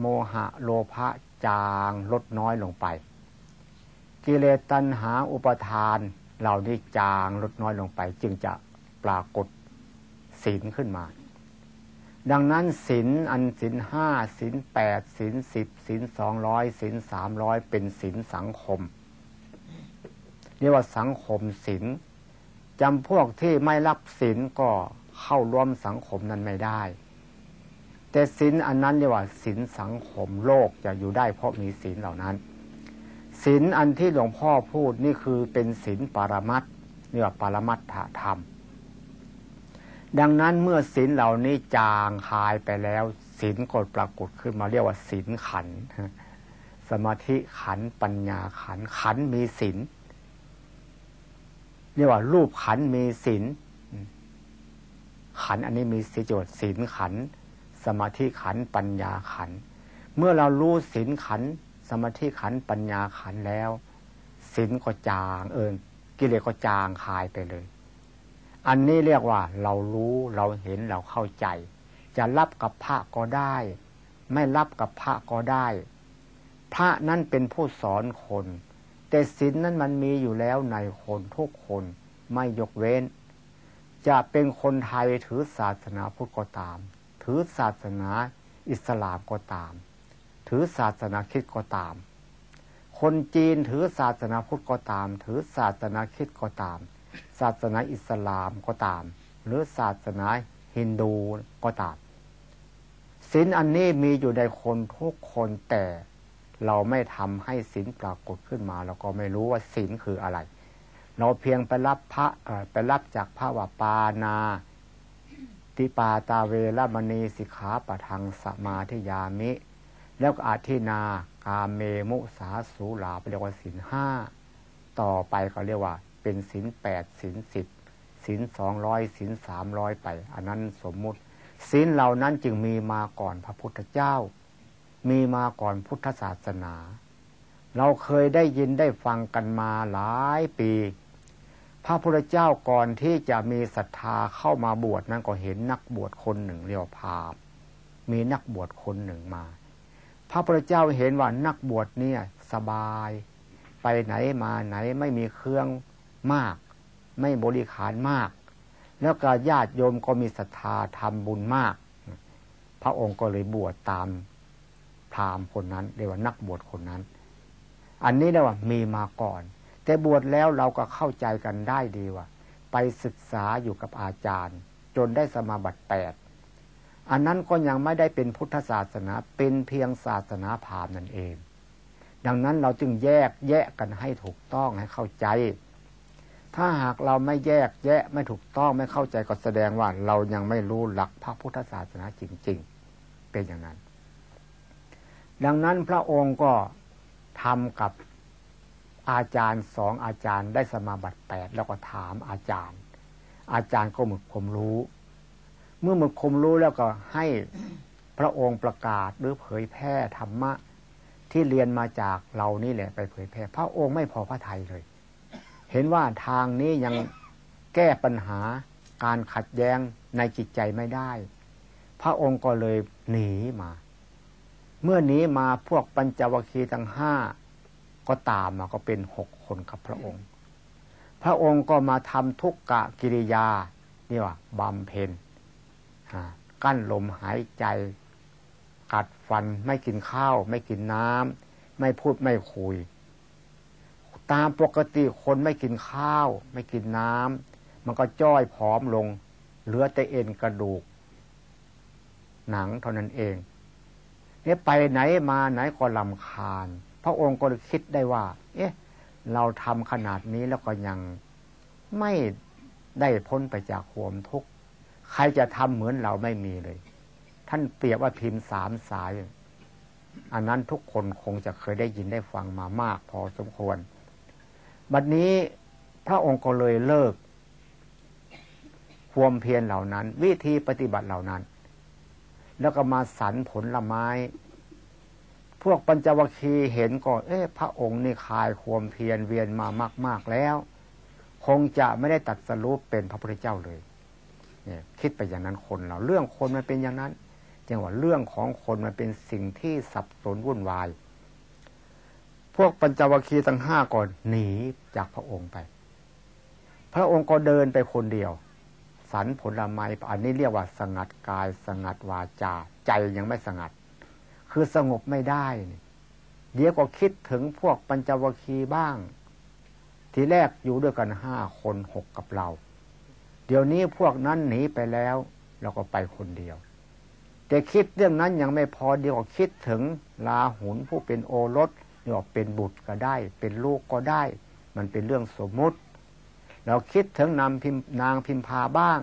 โมหะโลภะจางลดน้อยลงไป กิเลสตัณหาอุปทานเหล่านี้จางลดน้อยลงไป จึงจะปรากฏศีลขึ้นมา ดังนั้นศีลอันศีลห้าศีลแปดศีลสิบศีลสองร้อยศีลสามร้อยเป็นศีลสังคม เรียกว่าสังคมศีลจำพวกที่ไม่รับศีลก็เข้าร่วมสังคมนั้นไม่ได้ แต่ศีลอันนั้นเรียกว่าศีลสังคมโลกจะอยู่ได้เพราะมีศีลเหล่านั้นศีลอันที่หลวงพ่อพูดนี่คือเป็นศีลปรมัตเรียกว่าปรมัตถธรรม ดังนั้นเมื่อศีลเหล่านี้จางคายไปแล้วศีลกดปรากฏขึ้นมาเรียกว่าศีลขัน สมาธิขันปัญญาขันขันมีศีลเรียกว่ารูปขันมีศีลขันอันนี้มีสีจดศีลขัน สมาธิขันปัญญาขัน เมื่อเรารู้ศีลขัน สมาธิขันปัญญาขันแล้วศีลก็จางเอินกิเลสก็จางคายไปเลย อันนี้เรียกว่าเรารู้เราเห็นเราเข้าใจ จะรับกับพระก็ได้ ไม่รับกับพระก็ได้ พระนั่นเป็นผู้สอนคน แต่ศีลนั้นมันมีอยู่แล้วในคนทุกคนไม่ยกเว้น จะเป็นคนไทยถือศาสนาพุทธก็ตาม ถือศาสนาอิสลามก็ตาม ถือศาสนาคริสต์ก็ตาม คนจีนถือศาสนาพุทธก็ตาม ถือศาสนาคริสต์ก็ตาม ศาสนาอิสลามก็ตาม หรือศาสนาฮินดูก็ตามศีลอันนี้มีอยู่ในคนทุกคนแต่เราไม่ทำให้ศีลปรากฏขึ้นมาเราก็ไม่รู้ว่าศีลคืออะไร เราเพียงไปรับพระไปรับจากพระวปานา ทิปาตาเวรมณีสิกขาปะทังสมาธิยามิ แล้วก็อาทินากาเมมุสาสูลาไปเรียกว่าสินห้าต่อไปเขาเรียกว่า เป็นสินแปดสินสิบสินสองร้อยสินสามร้อยไป อันนั้นสมมุติสินเหล่านั้นจึงมีมาก่อนพระพุทธเจ้า มีมาก่อนพุทธศาสนา เราเคยได้ยินได้ฟังกันมาหลายปี พระพุทธเจ้าก่อนที่จะมีศรัทธาเข้ามาบวชนั้นก็เห็นนักบวชคนหนึ่งเรียกภาพมีนักบวชคนหนึ่งมา พระพุทธเจ้าเห็นว่านักบวชเนี่ยสบาย ไปไหนมาไหนไม่มีเครื่องมาก ไม่บริขารมาก แล้วก็ญาติโยมก็มีศรัทธาทำบุญมาก พระองค์ก็เลยบวชตามพราหมณ์คนนั้นเรียกว่านักบวชคนนั้น อันนี้เรียกว่ามีมาก่อน แต่บวชแล้วเราก็เข้าใจกันได้ดีว่า ไปศึกษาอยู่กับอาจารย์ จนได้สมาบัติแปดอันนั้นก็ยังไม่ได้เป็นพุทธศาสนาเป็นเพียงศาสนาพราหมณ์นั่นเอง ดังนั้นเราจึงแยกแยะกันให้ถูกต้องให้เข้าใจ ถ้าหากเราไม่แยกแยะไม่ถูกต้องไม่เข้าใจก็แสดงว่าเรายังไม่รู้หลักพระพุทธศาสนาจริง ๆ เป็นอย่างนั้น ดังนั้นพระองค์ก็ทำกับ อาจารย์สองอาจารย์ได้สมาบัติแปดแล้วก็ถามอาจารย์ อาจารย์ก็หมึกคมรู้ เมื่อหมึกคมรู้แล้วก็ให้พระองค์ประกาศหรือเผยแพร่ธรรมะ ที่เรียนมาจากเรานี่แหละไปเผยแพร่ พระองค์ไม่พอพระทัยเลย เห็นว่าทางนี้ยังแก้ปัญหาการขัดแย้งในจิตใจไม่ได้ พระองค์ก็เลยหนีมา เมื่อหนีมาพวกปัญจวัคคีย์ทั้งห้า ก็ตามมาก็เป็นหกคนกับพระองค์ พระองค์ก็มาทำทุกกะกิริยานี่ว่าบำเพ็ญกั้นลมหายใจ กัดฟันไม่กินข้าว ไม่กินน้ำไม่พูดไม่คุย ตามปกติคนไม่กินข้าว ไม่กินน้ำมันก็จ้อยผอมลง เหลือแต่เอ็นกระดูก หนังเท่านั้นเองเนี่ยไปไหนมาไหนก็ลำคาญ พระองค์ก็คิดได้ว่า เอ๊ะ เราทำขนาดนี้แล้วก็ยังไม่ได้พ้นไปจากความทุกข์ใครจะทำเหมือนเราไม่มีเลย ท่านเปรียบว่าพิมพ์สามสาย อันนั้นทุกคนคงจะเคยได้ยินได้ฟังมามาก พอสมควร บัดนี้พระองค์ก็เลยเลิก ความเพียรเหล่านั้น วิธีปฏิบัติเหล่านั้น แล้วก็มาสรรผลละไม้ วกปัญจวคีเห็นก็เอ๊ะพระองค์นี่คลายความเพียรเวียนมามาก ๆแล้ว คงจะไม่ได้ตัดสรุปเป็นพระพุทธเจ้าเลยเนี่ยคิดไปอย่างนั้นคนเราเรื่องคนมันเป็นอย่างนั้นจังว่าเรื่องของคนมันเป็นสิ่งที่สับสนวุ่นวาย พวกปัญจวคีทั้งห้าก่อนหนีจากพระองค์ไป พระองค์ก็เดินไปคนเดียว สันผลไม้อันนี้เรียกว่าสงัดกายสงัดวาจา ใจยังไม่สงัด คือสงบไม่ได้ เดี๋ยวก็คิดถึงพวกปัญจวัคคีย์บ้าง ทีแรกอยู่ด้วยกันห้าคนหกกับเรา เดี๋ยวนี้พวกนั้นหนีไปแล้ว เราก็ไปคนเดียว แต่คิดเรื่องนั้นยังไม่พอเดี๋ยวก็คิดถึงลาหุนผู้เป็นโอรสเรียว่าเป็นบุตรก็ได้ เป็นลูกก็ได้ มันเป็นเรื่องสมมุติ เราคิดถึงนำพิมนางพิมพาบ้าง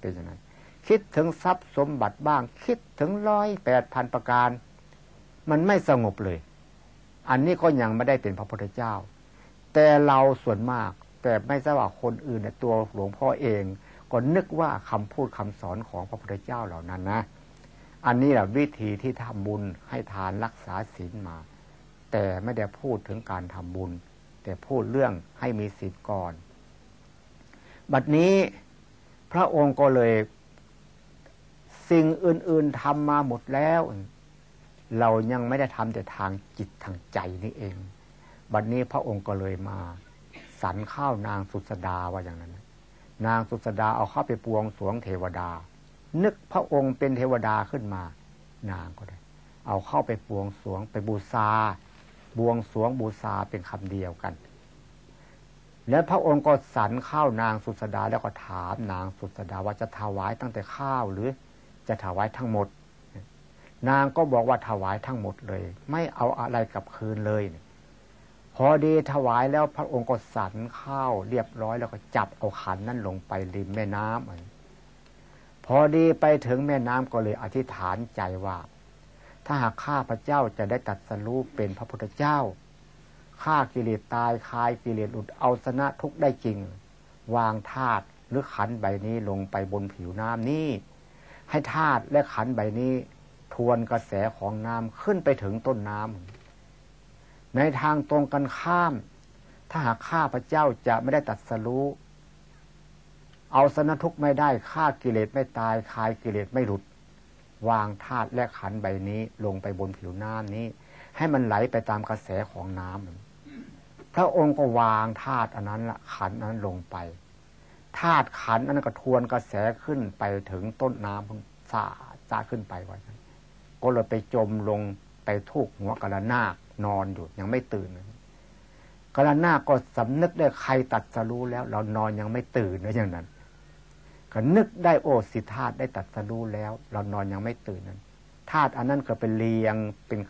เป็นอย่างนั้นคิดถึงทรัพย์สมบัติบ้าง คิดถึงร้อยแปดพันประการ มันไม่สงบเลย อันนี้ก็ยังไม่ได้เป็นพระพุทธเจ้า แต่เราส่วนมากแต่ไม่ใช่ว่าคนอื่นในตัวหลวงพ่อเองก็นึกว่าคำพูดคำสอนของพระพุทธเจ้าเหล่านั้นนะ อันนี้แหละวิธีที่ทำบุญให้ทานรักษาศีลมา แต่ไม่ได้พูดถึงการทำบุญ แต่พูดเรื่องให้มีศีลก่อน บัดนี้พระองค์ก็เลย สิ่งอื่น ๆทำมาหมดแล้ว เรายังไม่ได้ทำแต่ทางจิตทางใจนี่เอง บัดนี้พระองค์ก็เลยมาสรรข้าวนางสุสดาว่าอย่างนั้น นางสุสดาเอาเข้าไปปวงสวงเทวดา นึกพระองค์เป็นเทวดาขึ้นมา นางก็ได้ เอาเข้าไปปวงสวงไปบูชาบวงสวงบูชาเป็นคำเดียวกัน แล้วพระองค์ก็สรรข้าวนางสุสดาแล้วก็ถามนางสุสดาว่าจะถวายตั้งแต่ข้าวหรือจะถวายทั้งหมด นางก็บอกว่าถวายทั้งหมดเลย ไม่เอาอะไรกลับคืนเลย พอดีถวายแล้วพระองค์ก็สันข้าวเรียบร้อยแล้วก็จับเอาขันนั่นลงไปริมแม่น้ำพอดีไปถึงแม่น้ำก็เลยอธิษฐานใจว่า ถ้าหากข้าพระเจ้าจะได้ตัดสรู้เป็นพระพุทธเจ้าฆ่ากิเลสตายคายกิเลสหลุดเอาชนะทุกได้จริง วางธาตุหรือขันใบนี้ลงไปบนผิวน้ำนี้ให้ธาตุและขันใบนี้ ทวนกระแสของน้ำขึ้นไปถึงต้นน้ำในทางตรงกันข้าม ถ้าหากข้าพระเจ้าจะไม่ได้ตัดสรู้เอาสนทุกข์ไม่ได้ฆ่ากิเลสไม่ตายคลายกิเลสไม่หลุด วางธาตุและขันใบนี้ลงไปบนผิวน้ำนี้ ให้มันไหลไปตามกระแสของน้ำพระองค์ก็วางธาตุอันนั้นละขันนั้นลงไปธาตุขันอันนั้นก็ทวนกระแสขึ้นไปถึงต้นน้ำสาซาขึ้นไปไว้ ก็เลยไปจมลงไปทุกหัวกระนาคนอนอยู่ยังไม่ตื่นกระนาก็สำนึกได้ใครตัดสรู้แล้ว เรานอนยังไม่ตื่นนะอย่างนั้นก็นึกได้โอสิธาตุได้ตัดสรู้แล้ว เรานอนยังไม่ตื่นนั้นธาตุอันนั้นก็เป็นเรียงเป็น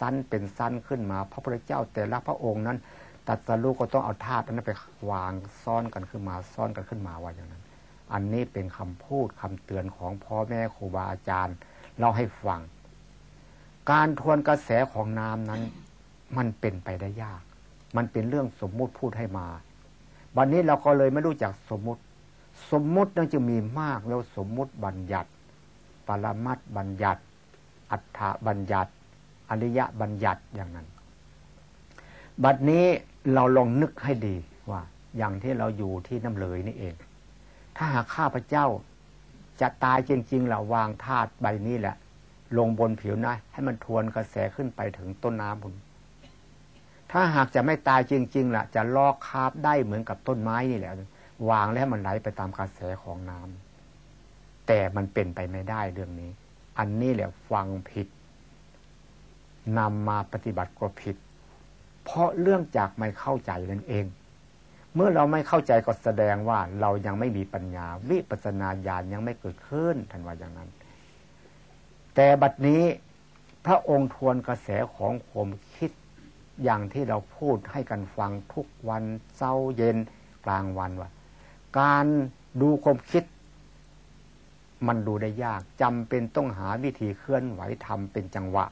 สั้นเป็นสั้นขึ้นมา พระพุทธเจ้าแต่ละพระองค์นั้น ตัดสรู้ก็ต้องเอาธาตุนั้นไปวางซ่อนกันขึ้นมา ซ่อนกันขึ้นมาว่าอย่างนั้น อันนี้เป็นคำพูดคำเตือนของพ่อแม่ครูบาอาจารย์ เราให้ฟัง การทวนกระแสของน้ำนั้น มันเป็นไปได้ยาก มันเป็นเรื่องสมมุติพูดให้มาวันนี้เราก็เลยไม่รู้จักสมมุติ สมมุตินั่นจะมีมากแล้วสมมุติบัญญัติ ปรมัตบัญญัติ อัฏฐบัญญัติ อริยบัญญัติอย่างนั้น บัดนี้เราลองนึกให้ดีว่า อย่างที่เราอยู่ที่น้ำเลยนี่เอง ถ้าหากข้าพเจ้าจะตายจริงๆเราวางธาตุใบนี้แหละ ลงบนผิวนะ ให้มันทวนกระแสขึ้นไปถึงต้นน้ำบุญถ้าหากจะไม่ตายจริงๆล่ะ จะลอกคาบได้เหมือนกับต้นไม้นี่แหละวางแล้วมันไหลไปตามกระแสของน้ำแต่มันเป็นไปไม่ได้เรื่องนี้ อันนี้แหละฟังผิดนำมาปฏิบัติก็ผิด เพราะเรื่องจากไม่เข้าใจนั่นเอง เมื่อเราไม่เข้าใจก็แสดงว่าเรายังไม่มีปัญญา วิปัสนาญาณยังไม่เกิดขึ้นทันว่าอย่างนั้น แต่บัดนี้พระองค์ทวนกระแสของผมคิดอย่างที่เราพูดให้กันฟังทุกวันเช้าเย็นกลางวันว่า การดูความคิด มันดูได้ยากจำเป็นต้องหาวิธีเคลื่อนไหวทำเป็นจังหวะ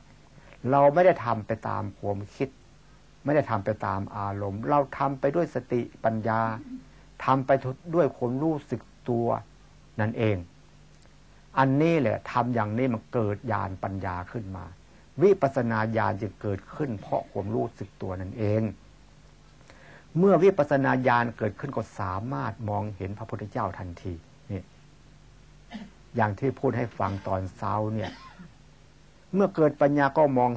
เราไม่ได้ทำไปตามความคิด ไม่ได้ทำไปตามอารมณ์ เราทำไปด้วยสติปัญญาทำไปด้วยความรู้สึกตัวนั่นเอง อันนี้แหละทำอย่างนี้มันเกิดญาณปัญญาขึ้นมา วิปัสนาญาณจะเกิดขึ้น เพราะความรู้สึกตัวนั่นเอง เมื่อวิปัสนาญาณเกิดขึ้นก็สามารถมองเห็นพระพุทธเจ้าทันทีนี่อย่างที่พูดให้ฟังตอนเช้าเนี่ย เมื่อเกิดปัญญาก็มอง